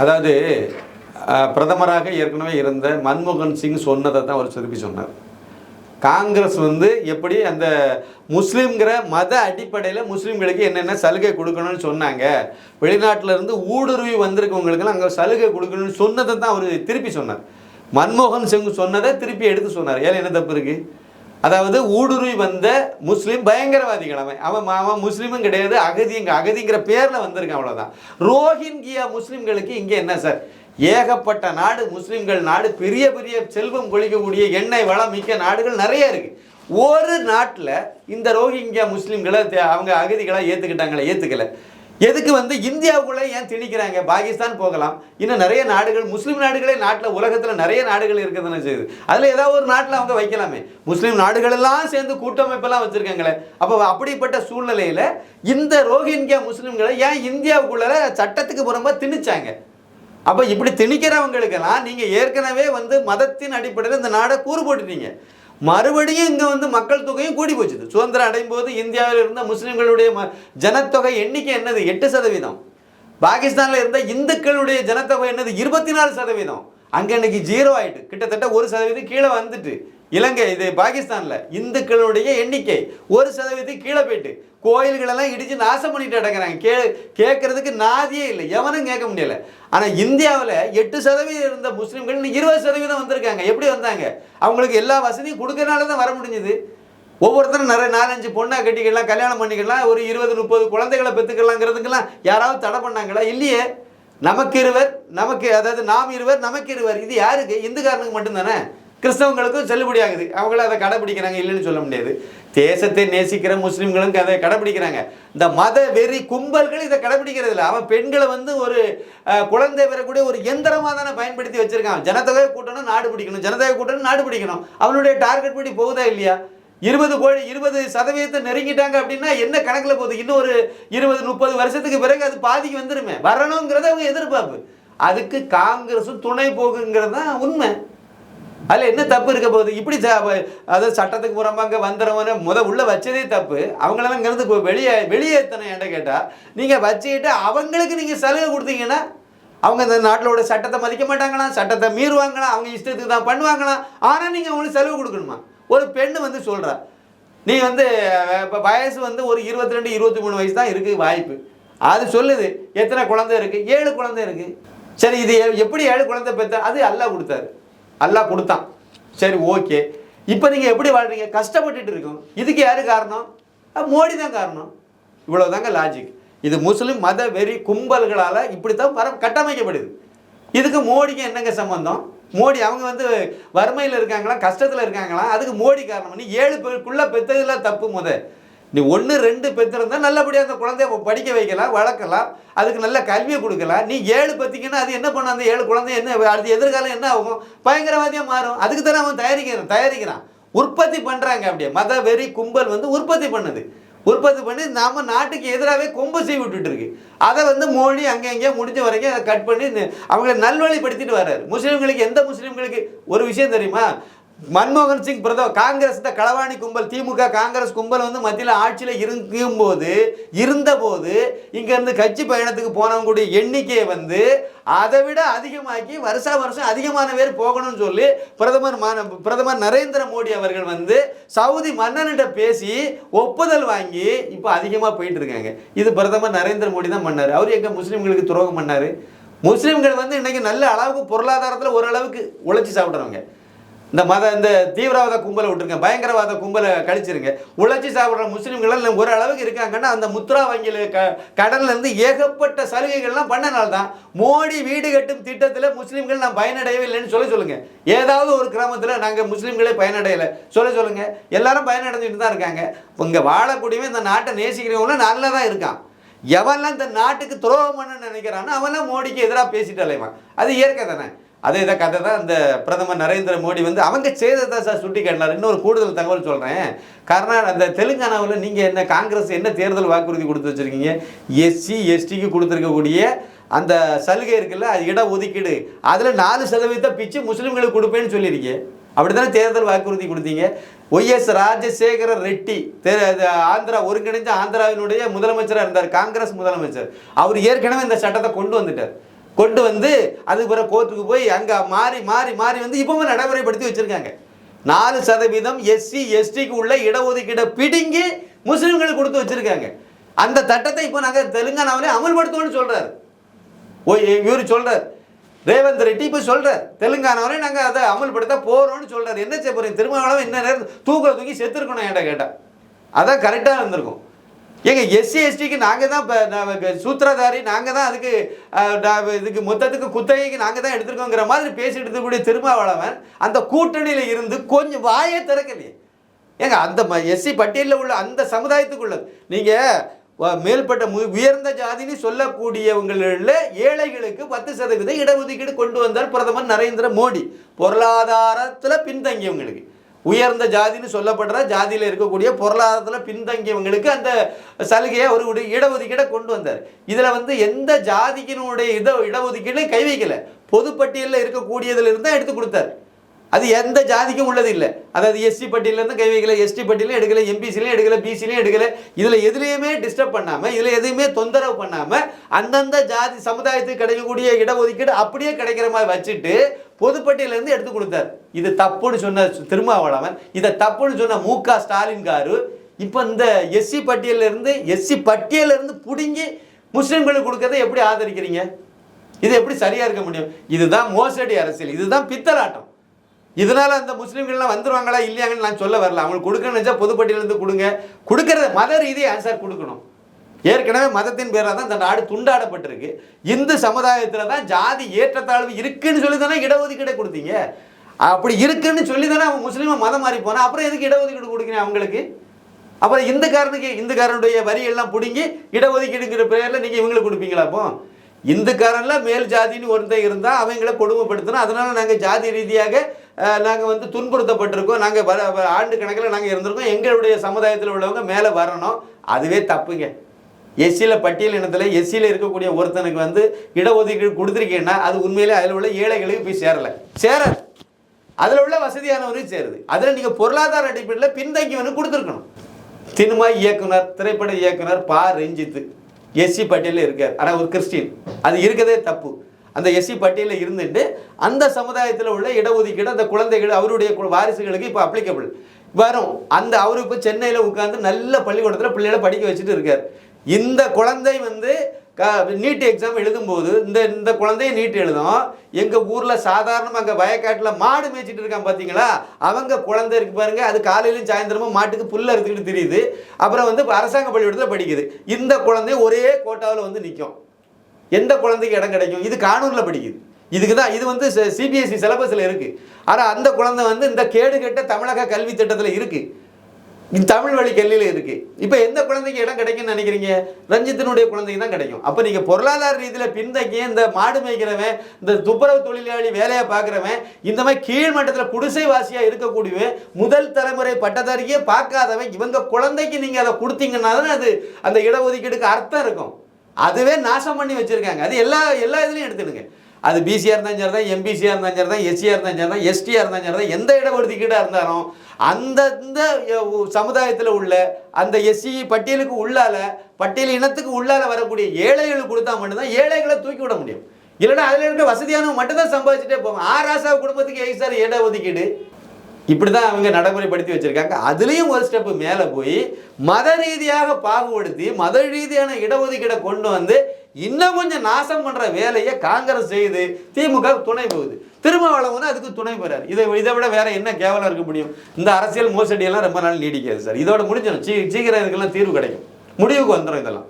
அதாவது பிரதமராக ஏற்கனவே இருந்த மன்மோகன் சிங் சொன்னதை தான் அவர் திருப்பி சொன்னார். காங்கிரஸ் வந்து எப்படி அந்த முஸ்லீம்கிற மத அடிப்படையில் முஸ்லீம்களுக்கு என்னென்ன சலுகை கொடுக்கணும்னு சொன்னாங்க. வெளிநாட்டிலேருந்து ஊடுருவி வந்திருக்கவங்களுக்கெல்லாம் அங்கே சலுகை கொடுக்கணும்னு சொன்னதை தான் அவர் திருப்பி சொன்னார். மன்மோகன் சிங் சொன்னதை திருப்பி எடுத்து சொன்னார். ஏன் என்ன தப்பு இருக்குது அதாவது ஊடுருவி வந்த முஸ்லீம் பயங்கரவாதிகள் அவன் அவன் அவன் முஸ்லீமும் கிடையாது அகதிங்க அகதிங்கிற பேரில் வந்திருக்கான் அவ்வளோதான் ரோஹிங்கியா முஸ்லீம்களுக்கு இங்கே என்ன சார்? ஏகப்பட்ட நாடு முஸ்லீம்கள் நாடு பெரிய பெரிய செல்வம் கொழிக்கக்கூடிய எண்ணெய் வளம் மிக்க நாடுகள் நிறைய இருக்குது ஒரு நாட்டில் இந்த ரோஹிங்கியா முஸ்லீம்களை தே- அவங்க அகதிகளாக ஏற்றுக்கிட்டாங்களே ஏற்றுக்கலை எதுக்கு வந்து இந்தியாவுக்குள்ளே ஏன் திணிக்கிறாங்க? பாகிஸ்தான் போகலாம். இன்னும் நிறைய நாடுகள் முஸ்லீம் நாடுகளே நாட்டில் உலகத்தில் நிறைய நாடுகள் இருக்குதுன்னு செய்யுது அதில் ஏதாவது ஒரு நாட்டில் அவங்க வைக்கலாமே. முஸ்லீம் நாடுகளெல்லாம் சேர்ந்து கூட்டமைப்பெல்லாம் வச்சுருக்காங்களே. அப்போ அப்படிப்பட்ட சூழ்நிலையில் இந்த ரோஹிங்கியா முஸ்லீம்களை ஏன் இந்தியாவுக்குள்ளே சட்டத்துக்கு புறமாக திணிச்சாங்க? அப்போ இப்படி திணிக்கிறவங்களுக்கெல்லாம் நீங்கள் ஏற்கனவே வந்து மதத்தின் அடிப்படையில் இந்த நாடை கூறு போட்டுட்டீங்க. மறுபடியும் இங்கே வந்து மக்கள் தொகையும் கூடி போச்சுது. சுதந்திரம் அடையும் போது இந்தியாவில் இருந்த முஸ்லீம்களுடைய ம ஜனத்தொகை எண்ணிக்கை என்னது? எட்டு சதவீதம். பாகிஸ்தானில் இருந்த இந்துக்களுடைய ஜனத்தொகை என்னது? இருபத்தி நாலு சதவீதம். அங்கே இன்னைக்கு ஜீரோ ஆயிட்டு கிட்டத்தட்ட ஒரு சதவீதம் கீழே வந்துட்டு. இலங்கை இது பாகிஸ்தானில் இந்துக்களுடைய எண்ணிக்கை ஒரு சதவீதம் கீழே போயிட்டு. கோயில்களெல்லாம் இடித்து நாசம் பண்ணிட்டு நடக்கிறாங்க. கே கேட்கறதுக்கு நாதியே இல்லை. எவனும் கேட்க முடியல. ஆனால் இந்தியாவில் எட்டு சதவீதம் இருந்த முஸ்லீம்கள் இன்னும் இருபது சதவீதம் வந்திருக்காங்க. எப்படி வந்தாங்க? அவங்களுக்கு எல்லா வசதியும் கொடுக்கறனால தான் வர முடிஞ்சுது. ஒவ்வொருத்தரும் நிறைய நாலஞ்சு பொண்ணாக கட்டிக்கலாம் கல்யாணம் பண்ணிக்கலாம் ஒரு இருபது முப்பது குழந்தைகளை பெற்றுக்கலாங்கிறதுக்கெல்லாம் யாராவது தடை பண்ணாங்களா? இல்லையே. நமக்கு இருவர் நமக்கு அதாவது நாம் இருவர் நமக்கு இருவர். இது யாருக்கு? இந்துக்காரனுக்கு மட்டும்தானே? கிறிஸ்தவங்களுக்கும் செல்லுபடியாகுது அவங்கள அதை கடைப்பிடிக்கிறாங்க இல்லைன்னு சொல்ல முடியாது. தேசத்தை நேசிக்கிற முஸ்லீம்களும் அதை கடைப்பிடிக்கிறாங்க இந்த மத வெறி கும்பல்கள் இதை கடைபிடிக்கிறது இல்லை. அவன் பெண்களை வந்து ஒரு குழந்தை பெறக்கூடிய ஒரு எந்திரமாக தானே பயன்படுத்தி வச்சிருக்கான். ஜனத்தொகை கூட்டணும் நாடு பிடிக்கணும். ஜனத்தொகை கூட்டணும் நாடு பிடிக்கணும். அவனுடைய டார்கெட் படி போகுதா இல்லையா? இருபது கோடி இருபது சதவீதத்தை நெருங்கிட்டாங்க அப்படின்னா என்ன கணக்கில் போகுது? இன்னும் ஒரு இருபது முப்பது வருஷத்துக்கு பிறகு அது பாதிக்கு வந்துருமே. வரணுங்கிறத அவங்க எதிர்பார்ப்பு. அதுக்கு காங்கிரஸும் துணை போகுங்கிறது தான் உண்மை. அதில் என்ன தப்பு இருக்க போகுது? இப்படி அதாவது சட்டத்துக்கு புறம்பாங்க வந்துடுறவன முத உள்ளே வச்சதே தப்பு. அவங்களெல்லாம் இங்கேருந்து இப்போ வெளியே வெளியேற்றணும் என்கிட்ட கேட்டால் நீங்கள் வச்சுக்கிட்டு அவங்களுக்கு நீங்கள் சலுகை கொடுத்தீங்கன்னா அவங்க இந்த நாட்டிலோட சட்டத்தை மதிக்க மாட்டாங்களாம் சட்டத்தை மீறுவாங்களாம் அவங்க இஷ்டத்துக்கு தான் பண்ணுவாங்களாம். ஆனால் நீங்கள் அவங்களுக்கு செலவு கொடுக்கணுமா? ஒரு பெண்ணு வந்து சொல்கிறா நீ வந்து இப்போ வயசு வந்து ஒரு இருபத்தி ரெண்டு இருபத்தி மூணு வயசு தான் இருக்குது வாய்ப்பு. அது சொல்லுது எத்தனை குழந்தை இருக்குது ஏழு குழந்தை இருக்குது சரி இது எப்படி ஏழு குழந்தை பெற்ற அது அல்லாஹ் கொடுத்தாரு. அல்லாஹ் கொடுத்தான். சரி ஓகே. இப்போ நீங்கள் எப்படி வாழ்றீங்க? கஷ்டப்பட்டுட்டு இருக்கோம். இதுக்கு யாரு காரணம்? மோடி தான் காரணம். இவ்வளோதாங்க லாஜிக் இது முஸ்லீம் மத வெறி கும்பல்களால் இப்படி தான் வர கட்டமைக்கப்படுது. இதுக்கு மோடிக்கு என்னங்க சம்பந்தம்? மோடி அவங்க வந்து வறுமையில் இருக்காங்களாம் கஷ்டத்தில் இருக்காங்களாம் அதுக்கு மோடி காரணம். ஏழு பேருக்குள்ளே பெற்றதுல தப்பு முத. நீ ஒன்று ரெண்டு பெற்றிருந்தா நல்லபடியாக அந்த குழந்தைய படிக்க வைக்கலாம் வளர்க்கலாம். அதுக்கு நல்ல கல்வியை கொடுக்கலாம். நீ ஏழு பற்றிங்கன்னா அது என்ன பண்ண அந்த ஏழு குழந்தை என்ன அடுத்த எதிர்காலம் என்ன ஆகும்? பயங்கரவாதியாக மாறும். அதுக்கு தானே அவன் தயாரிக்கிறான் தயாரிக்கிறான். உற்பத்தி பண்ணுறாங்க அப்படியே. மத வெறி கும்பல் வந்து உற்பத்தி பண்ணுது. உற்பத்தி பண்ணி நாம நாட்டுக்கு எதிராகவே கொம்பு செய்ய விட்டுட்டு இருக்கு. அதை வந்து மோடி அங்கே எங்கேயோ முடிஞ்ச வரைக்கும் அதை கட் பண்ணி அவங்களை நல்வழிப்படுத்திட்டு வர்றாரு. முஸ்லீம்களுக்கு எந்த முஸ்லீம்களுக்கு? ஒரு விஷயம் தெரியுமா? மன்மோகன் சிங் பிரதமர் காங்கிரஸ் இந்த களவாணி கும்பல் திமுக காங்கிரஸ் கும்பல் வந்து மத்தியில் ஆட்சியில் இருக்கும் போது இருந்தபோது இங்கேருந்து கட்சி பயணத்துக்கு போனவங்களுடைய எண்ணிக்கையை வந்து அதை விட அதிகமாக்கி வருஷா வருஷம் அதிகமான பேர் போகணும்னு சொல்லி பிரதமர் மான- பிரதமர் நரேந்திர மோடி அவர்கள் வந்து சவுதி மன்னன்கிட்ட பேசி ஒப்புதல் வாங்கி இப்போ அதிகமாக போயிட்டு இருக்காங்க. இது பிரதமர் நரேந்திர மோடி தான் பண்ணார். அவர் எங்கள் முஸ்லீம்களுக்கு துரோகம் பண்ணார். முஸ்லீம்கள் வந்து இன்றைக்கி நல்ல அளவுக்கு பொருளாதாரத்தில் ஓரளவுக்கு உழைச்சி சாப்பிட்றவங்க. இந்த மத இந்த தீவிரவாத கும்பலை விட்டுருங்க பயங்கரவாத கும்பலை கழிச்சிருங்க. உழைச்சி சாப்பிட்ற முஸ்லீம்கள் ஒரு அளவுக்கு இருக்காங்கன்னா அந்த முத்ரா வங்கியில் க கடன்லேருந்து ஏகப்பட்ட சலுகைகள்லாம் பண்ணனால தான் மோடி வீடு கட்டும் திட்டத்தில் முஸ்லீம்கள் நான் பயனடையவே இல்லைன்னு சொல்ல சொல்லுங்கள் ஏதாவது ஒரு கிராமத்தில் நாங்கள் முஸ்லீம்களே பயனடையலை. சொல்ல சொல்லுங்கள் எல்லாரும் பயனடைஞ்சிட்டு தான் இருக்காங்க. இங்கே வாழக்கூடியவன் இந்த நாட்டை நேசிக்கிறவங்களும் நல்லா தான் இருக்கான். எவன்லாம் இந்த நாட்டுக்கு துரோகம் பண்ண நினைக்கிறானோ அவன்லாம் மோடிக்கு எதிராக பேசிட்டு அலைவான் அது இயற்கை தானே. அதே இதை கதை தான் இந்த பிரதமர் நரேந்திர மோடி வந்து அவங்க செய்ததை சார் சுட்டி காட்டினார் இன்னொரு கூடுதல் தகவல் சொல்கிறேன் கர்நாடக அந்த தெலுங்கானாவில் நீங்கள் என்ன காங்கிரஸ் என்ன தேர்தல் வாக்குறுதி கொடுத்து வச்சுருக்கீங்க? எஸ்சி எஸ்டிக்கு கொடுத்துருக்கக்கூடிய அந்த சலுகை இருக்குல்ல அது இட ஒதுக்கீடு அதில் நாலு சதவீதத்தை பிச்சு முஸ்லீம்களுக்கு கொடுப்பேன்னு சொல்லியிருக்கீங்க. அப்படித்தானே தேர்தல் வாக்குறுதி கொடுத்தீங்க? ஒய்எஸ் ராஜசேகர ரெட்டி தே- ஆந்திரா ஒருங்கிணைந்த ஆந்திராவினுடைய முதலமைச்சராக இருந்தார் காங்கிரஸ் முதலமைச்சர். அவர் ஏற்கனவே இந்த சட்டத்தை கொண்டு வந்துட்டார். கொண்டு வந்து அதுக்கு பிறகு கோர்ட்டுக்கு போய் அங்கே மாறி மாறி மாறி வந்து இப்போவுமே நடைமுறைப்படுத்தி வச்சுருக்காங்க. நாலு சதவீதம் எஸ்சி எஸ்டிக்கு உள்ள இடஒதுக்கீடை பிடுங்கி முஸ்லீம்களுக்கு கொடுத்து வச்சுருக்காங்க. அந்த சட்டத்தை இப்போ நாங்கள் தெலுங்கானாவிலே அமல்படுத்துவோம்னு சொல்கிறாரு ஓ இவர் சொல்கிறார் ரேவந்த் ரெட்டி இப்போ சொல்கிறார் தெலுங்கானாவிலே நாங்கள் அதை அமல்படுத்த போகிறோம்னு சொல்கிறார் என்ன செய்ய போகிறீங்க திருமாவளவன் என்ன நேரம் தூக்கில் தூக்கி செத்துருக்கணும் என்கிட்ட கேட்டால் அதான் கரெக்டாக இருந்திருக்கும். ஏங்க எஸ்சி எஸ்டிக்கு நாங்கள் தான் இப்போ சூத்திரதாரி நாங்கள் தான் அதுக்கு நான் இதுக்கு மொத்தத்துக்கு குத்தகைக்கு நாங்கள் தான் எடுத்துருக்கோங்கிற மாதிரி பேசிட்டு இருக்கக்கூடிய திருமாவளவன் அந்த கூட்டணியில் இருந்து கொஞ்சம் வாயே திறக்கலையே. ஏங்க அந்த எஸ்சி பட்டியலில் உள்ள அந்த சமுதாயத்துக்குள்ள நீங்கள் மேல்பட்ட மு- உயர்ந்த ஜாதின்னு சொல்லக்கூடியவங்களில் ஏழைகளுக்கு பத்து சதவீதம் இடஒதுக்கீடு கொண்டு வந்தார் பிரதமர் நரேந்திர மோடி. பொருளாதாரத்தில் பின்தங்கியவங்களுக்கு. உயர்ந்த ஜாதின்னு சொல்லப்படுற ஜாதியில் இருக்கக்கூடிய பொருளாதாரத்தில் பின்தங்கியவங்களுக்கு அந்த சலுகையை ஒரு இடஒதுக்கீடை கொண்டு வந்தார். இதில் வந்து எந்த ஜாதிக்கினுடைய இட இடஒதுக்கீடையும் கை வைக்கலை. பொதுப்பட்டியலில் இருக்கக்கூடியதுலேருந்து தான் எடுத்து கொடுத்தார். அது எந்த ஜாதிக்கும் உள்ளது இல்லை. அதாவது எஸ்சி பட்டியலேருந்து கை வைக்கல எஸ்டி பட்டியலையும் எடுக்கல எம்பிசிலையும் எடுக்கல பிசிலையும் எடுக்கல. இதில் எதுலேயுமே டிஸ்டர்ப் பண்ணாமல் இதில் எதுவுமே தொந்தரவு பண்ணாமல் அந்தந்த ஜாதி சமுதாயத்துக்கு கிடைக்கக்கூடிய இடஒதுக்கீடு அப்படியே கிடைக்கிற மாதிரி வச்சுட்டு பொதுப்பட்டியலேருந்து எடுத்து கொடுத்தார். இது தப்புன்னு சொன்ன திருமாவளவன் இதை தப்புன்னு சொன்ன மு க ஸ்டாலின் காரு இப்போ இந்த எஸ்சி பட்டியலிருந்து எஸ்சி பட்டியலிருந்து பிடுங்கி முஸ்லீம்களுக்கு கொடுக்கறதை எப்படி ஆதரிக்கிறீங்க? இது எப்படி சரியாக இருக்க முடியும்? இதுதான் மோசடி அரசியல் இதுதான் பித்தலாட்டம். இதனால் அந்த முஸ்லீம்கள்லாம் வந்துடுவாங்களா இல்லையாங்கன்னு நான் சொல்ல வரல. அவங்களுக்கு கொடுக்கணும்னு நினச்சா பொதுப்பட்டியலேருந்து கொடுங்க. கொடுக்கறத மத ரீதியை ஆன்சர் கொடுக்கணும்? ஏற்கனவே மதத்தின் பேராக தான் இந்த நாடு துண்டாடப்பட்டிருக்கு. இந்து சமுதாயத்தில் தான் ஜாதி ஏற்றத்தாழ்வு இருக்குன்னு சொல்லி தானே இடஒதுக்கீடை கொடுத்தீங்க. அப்படி இருக்குன்னு சொல்லி தானே அவங்க முஸ்லீமை மதம் மாறி போனா. அப்புறம் எதுக்கு இடஒதுக்கீடு கொடுக்குறீங்க அவங்களுக்கு? அப்புறம் இந்துக்காரனுக்கு இந்துக்காரனுடைய வரியெல்லாம் பிடுங்கி இடஒதுக்கீடுங்கிற பேரில் நீங்கள் இவங்களுக்கு கொடுப்பீங்களா அப்போ? இந்துக்காரனில் மேல் ஜாதின்னு ஒருத்தன் இருந்தால் அவங்கள கொடுமைப்படுத்தணும். அதனால் நாங்கள் ஜாதி ரீதியாக நாங்கள் வந்து துன்புறுத்தப்பட்டிருக்கோம். நாங்கள் வர ஆண்டு கணக்கில் நாங்கள் இருந்திருக்கோம். எங்களுடைய சமுதாயத்தில் உள்ளவங்க மேலே வரணும். அதுவே தப்புங்க. எஸ்சியில் பட்டியல் இனத்தில் எஸ்சியில் இருக்கக்கூடிய ஒருத்தனுக்கு வந்து இடஒதுக்கீடு கொடுத்துருக்கீங்கன்னா அது உண்மையிலே அதில் உள்ள ஏழைகளுக்கு போய் சேரலை. சேர அதில் உள்ள வசதியானவனுக்கு சேருது. அதில் நீங்கள் பொருளாதார அடிப்படையில் பின்தங்கியவனு கொடுத்துருக்கணும். சினிமா இயக்குனர் திரைப்பட இயக்குனர் பா. ரஞ்சித்து எஸ்சி பட்டியலில் இருக்கார். ஆனால் ஒரு கிறிஸ்டின். அது இருக்கதே தப்பு. அந்த எஸ்சி பட்டியலில் இருந்துட்டு அந்த சமுதாயத்தில் உள்ள இடஒதுக்கீடு அந்த குழந்தைகள் அவருடைய கு- வாரிசுகளுக்கு இப்போ அப்ளிகபிள் வரும். அந்த அவரு இப்போ சென்னையில் உட்காந்து நல்ல பள்ளிக்கூடத்தில் பிள்ளைகளை படிக்க வச்சுட்டு இருக்கார். இந்த குழந்தை வந்து நீட் எக்ஸாம் எழுதும்போது இந்த இந்த குழந்தைய நீட் எழுதும் எங்கள் ஊரில் சாதாரணமாக அங்கே வயக்காட்டில் மாடு மேய்ச்சிட்டு இருக்கான் பார்த்தீங்களா அவங்க குழந்தை இருக்கு பாருங்க அது காலையிலும் சாயந்தரமும் மாட்டுக்கு புல்ல அறுத்துக்கிட்டு தெரியுது. அப்புறம் வந்து அரசாங்க பள்ளிக்கூடத்தில் படிக்குது. இந்த குழந்தை ஒரே கோட்டாவில் வந்து நிற்கும் எந்த குழந்தைக்கு இடம் கிடைக்கும்? இது கானூரில் படிக்குது. இதுக்கு தான் இது வந்து சிபிஎஸ்சி சிலபஸில் இருக்குது ஆனால் அந்த குழந்தை வந்து இந்த கேடு கெட்ட தமிழக கல்வி திட்டத்தில் இருக்குது தமிழ் வழி கல்வியில் இருக்குது இப்போ எந்த குழந்தைக்கு இடம் கிடைக்கும்னு நினைக்கிறீங்க? ரஞ்சித்தினுடைய குழந்தைக்கு தான் கிடைக்கும். அப்போ நீங்கள் பொருளாதார ரீதியில் பின்தங்கிய இந்த மாடு மேய்க்கிறவன் இந்த துப்புரவு தொழிலாளி வேலையை பார்க்குறவன் இந்த மாதிரி கீழ்மட்டத்தில் குடிசைவாசியாக இருக்கக்கூடியவன் முதல் தலைமுறை பட்டதாரியே பார்க்காதவன் இவங்க குழந்தைக்கு நீங்கள் அதை கொடுத்தீங்கன்னா தான் அது அந்த இடஒதுக்கீடுக்கு அர்த்தம் இருக்கும். அதுவே நாசம் பண்ணி வச்சுருக்காங்க. அது எல்லா எல்லா இதுலையும் எடுத்துடுங்க அது பிசியாக இருந்தாலும் சரி தான் எம்பிசியாக இருந்தாலும் சரி தான் எஸ்சியாக இருந்தாலும் சரி தான் எஸ்டியாக இருந்தாலும் சரி தான் எந்த இடஒதுக்கீடாக இருந்தாலும் அந்தந்த சமுதாயத்தில் உள்ள அந்த எஸ்சி பட்டியலுக்கு உள்ளால பட்டியல் இனத்துக்கு உள்ளால வரக்கூடிய ஏழைகளுக்கு கொடுத்தா மட்டும்தான் ஏழைகளை தூக்கி விட முடியும். இல்லைன்னா அதில் இருக்க வசதியானவங்க மட்டும்தான் சம்பாதிச்சுட்டே போவாங்க. ஆராசா குடும்பத்துக்கு எய் சார் இட ஒதுக்கீடு இப்படி தான் அவங்க நடைமுறைப்படுத்தி வச்சுருக்காங்க. அதுலேயும் ஒரு ஸ்டெப்பு மேலே போய் மத ரீதியாக பாகுபடுத்தி மத ரீதியான இடஒதுக்கீடை கொண்டு வந்து இன்னும் கொஞ்சம் நாசம் பண்ணுற வேலையை காங்கிரஸ் செய்யுது திமுக துணை போகுது. திருமாவளவன் அதுக்கு துணை போறாரு. இதை இதை விட வேற என்ன கேவலம் இருக்க முடியும்? இந்த அரசியல் மோசடியெல்லாம் ரொம்ப நாள் நீடிக்காது சார். இதோட முடிஞ்சிடும். சீ சீக்கிரம் இதுக்கெல்லாம் தீர்வு கிடைக்கும். முடிவுக்கு வந்துடும் இதெல்லாம்.